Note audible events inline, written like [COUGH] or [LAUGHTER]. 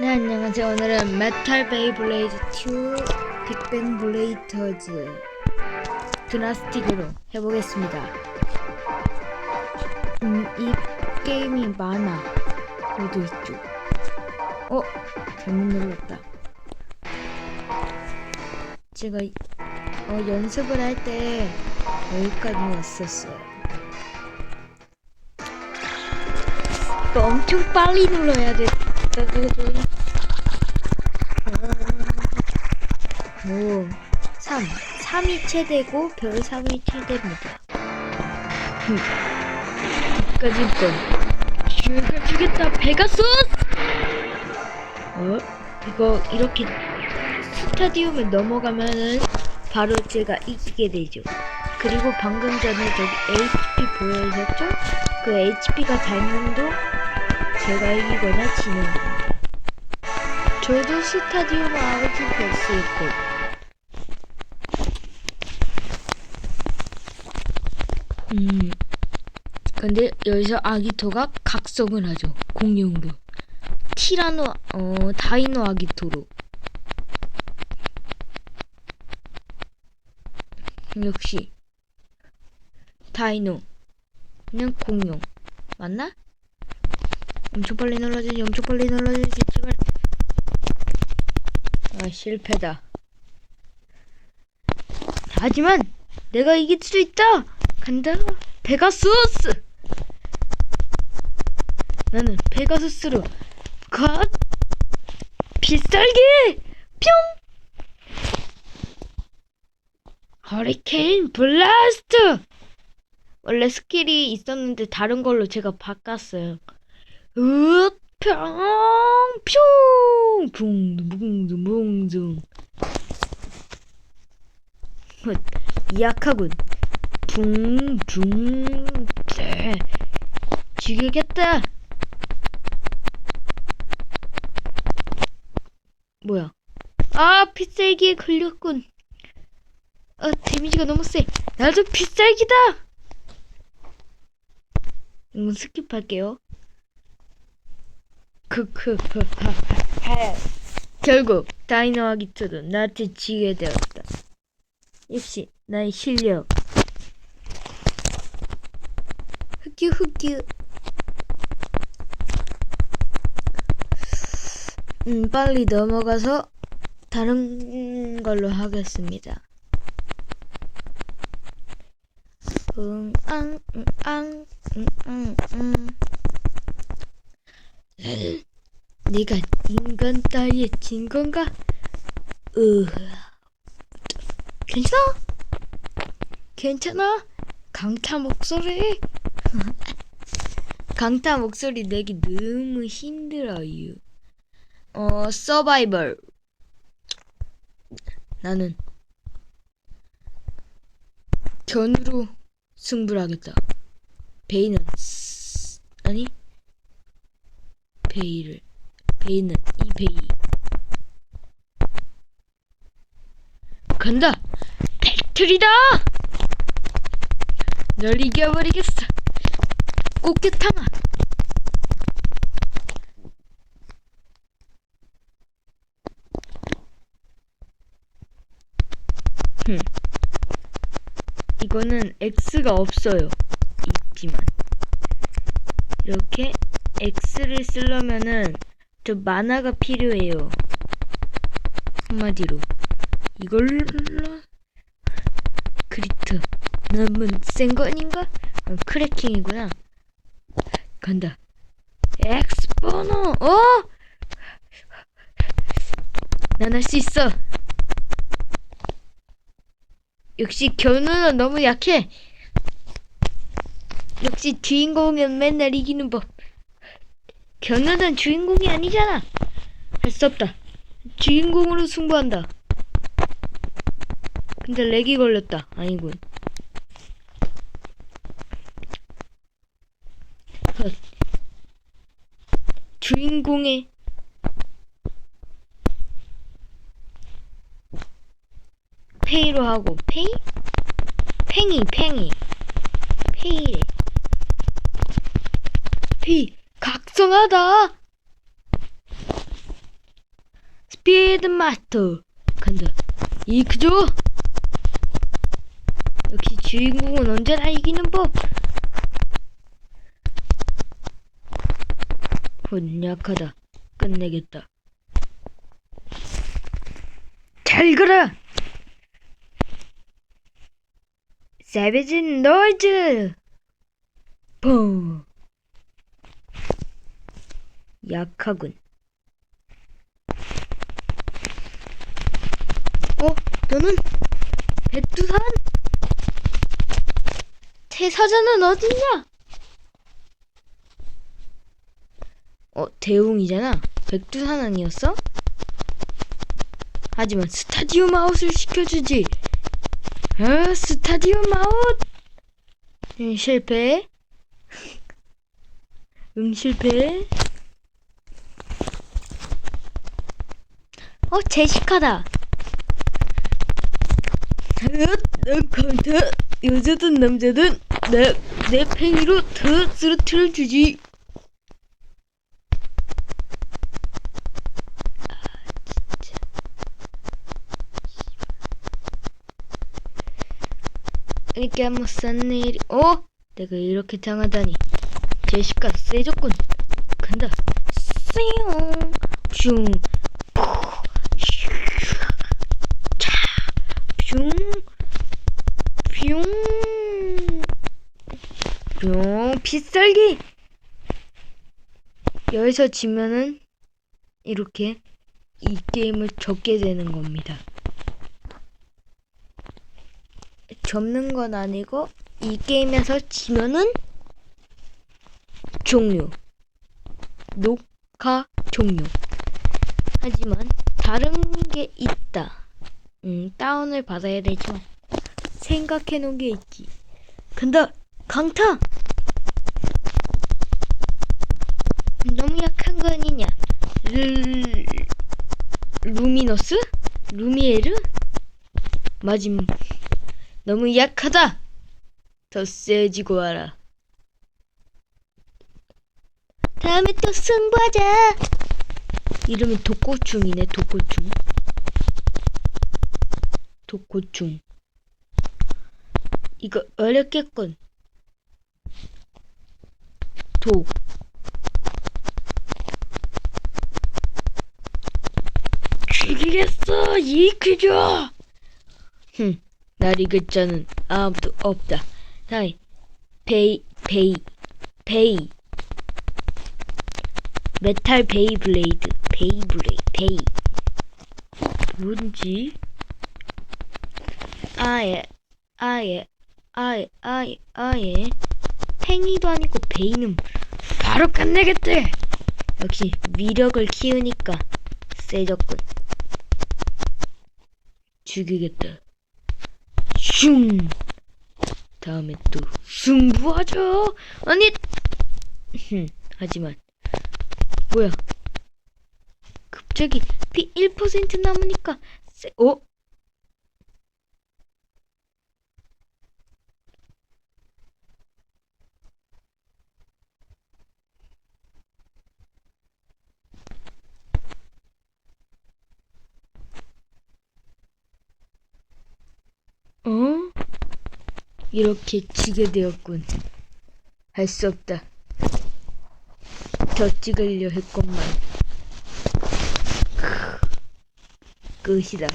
네 안녕하세요. 오늘은 메탈 베이블레이드 2 빅뱅 블레이터즈 드나스틱으로 해보겠습니다. 음, 이 게임이 많아. 모두 있죠 어? 잘못 눌렀다. 제가 어, 연습을 할 때 여기까지 왔었어요. 엄청 빨리 눌러야 돼 오, 3. 3이 최대고 별 3이 최대입니다. 끝까지 건. 죽여 주겠다, 베가소스! 어? 이거 이렇게 스타디움을 넘어가면은 바로 제가 이기게 되죠. 그리고 방금 전에 저기 HP 보여주셨죠? 그 HP가 닮은도 제가 이기거나 지는. 저도 스타디움 아웃을 볼수 있고. 음. 근데 여기서 아기토가 각성을 하죠. 공룡으로. 티라노 어 다이노 아기토로. 역시. 다이노 그냥 공룡. 맞나? 엄청 빨리 눌러주지 엄청 빨리 눌러주지 제발. 아 실패다. 하지만 내가 이길 수 있다! 간다! 페가수스! 나는 페가수스로 갓! 필살기 뿅! 허리케인 블라스트! 원래 스킬이 있었는데 다른 걸로 제가 바꿨어요 으평 뿅 붕붕 붕 붕 약하군. 붕붕 네. 죽이겠다. 뭐야? 아 필살기에 걸렸군. 아 데미지가 너무 세. 나도 필살기다! 이건 스킵할게요 크크하하 결국 다이노 아기토도 나한테 지게 되었다 역시 나의 실력 흑유 흑유 음 빨리 넘어가서 다른 걸로 하겠습니다 응앙 응앙 응앙 응 네가 인간 따위에 진 건가? 으 괜찮아? 괜찮아? 강타 목소리? [LAUGHS] 강타 목소리 내기 너무 힘들어요. 어, 서바이벌. 나는 견으로 승부를 하겠다. 베이는 쓰- 아니 베이를 베이는 이 베이. 간다! 배틀이다! 널 이겨버리겠어. 꽃게탕아! 흠. 이거는 X가 없어요. 있지만. 이렇게 X를 쓰려면은 저 만화가 필요해요. 한마디로. 이걸로? 그리트. 너무 센거 아닌가? 어, 크래킹이구나. 간다. 엑스포너! 어? 난 할 수 있어. 역시 견우는 너무 약해. 역시 주인공은 맨날 이기는 법 견우는 주인공이 아니잖아 할 수 없다 주인공으로 승부한다 근데 렉이 걸렸다. 아니군. 헛. 주인공의 페이로 하고 페이? 팽이 팽이 페이래 페이 각성하다. 스피드 마스터. 간다. 이크죠? 역시 주인공은 언제나 이기는 법. 혼 약하다. 끝내겠다. 잘 가라! 세비지 노이즈 펑 약하군 어? 너는 백두산? 태사자는 어딨냐? 어, 대웅이잖아. 백두산 아니었어? 하지만 스타디움 아웃을 시켜주지. 아, 스타디움 아웃! 응, 실패. [LAUGHS] 응, 실패. 어, 제시카다. 난 강타 여자든 남자든 내, 내 팽이로 더 쓰러뜨려 주지. 아 진짜. 이렇게 한번 쌌네 일이 어? 내가 이렇게 당하다니. 제시카 세졌군. 간다. 슝 슝, 뿅, 빗살기! 여기서 지면은 이렇게 이 게임을 접게 되는 겁니다. 접는 건 아니고 이 게임에서 지면은 종료. 녹화 종료. 하지만 다른 게 있다. 음, 다운을 받아야 되죠. 생각해 놓은 게 있지. 간다! 강타! 너무 약한 거 아니냐? 르... 루미너스? 루미에르? 마짐. 너무 약하다! 더 세지고 와라. 다음에 또 승부하자! 이름이 독고충이네, 독고충. 독고충. 이거 어렵겠군. 독. 죽이겠어, 이크죠! 흠, 날 이길 자는 아무도 없다. 다이, 베이, 베이, 베이. 메탈 베이 블레이드, 베이 블레이드, 베이. 뭔지? 아예 아예 아예 아예 아예 팽이도 아니고 베이는 바로 끝내겠대. 역시 위력을 키우니까 세졌군. 죽이겠다. 슝! 다음에 또 승부하죠. 아니 흠 하지만 뭐야. 갑자기 피 1% 남으니까 세, 어? 어? 이렇게 지게 되었군. 할 수 없다. 더 찍으려 했건만. 끝이다.